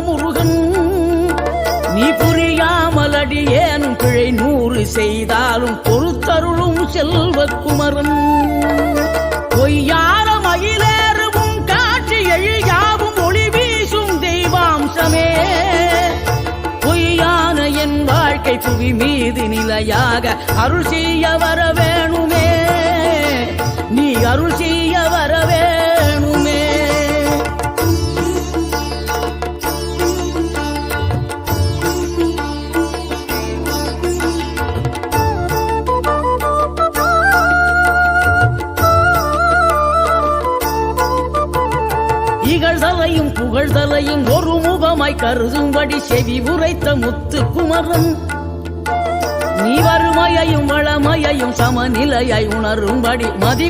முருகன். நீ புரியாமல் அடியேனும் பிழை நூறு செய்தாலும் பொறுத்தருளும் செல்வக்குமரன். பொய்யார மயிலேறும் காட்சி எழுயாவும் ஒளி வீசும் தெய்வாம்சமே. பொய்யான என் வாழ்க்கை புவி மீது நிலையாக அருள் செய்ய வர வேணுமே. நீ அருள் செய்ய வர இகழ்தலையும் புகழ்தலையும் ஒரு முகமாய் கருதும்படி செவி உரைத்த முத்து குமரன் நீ வறுமையையும் வளமையையும் சமநிலையாய் உணரும்படி மதி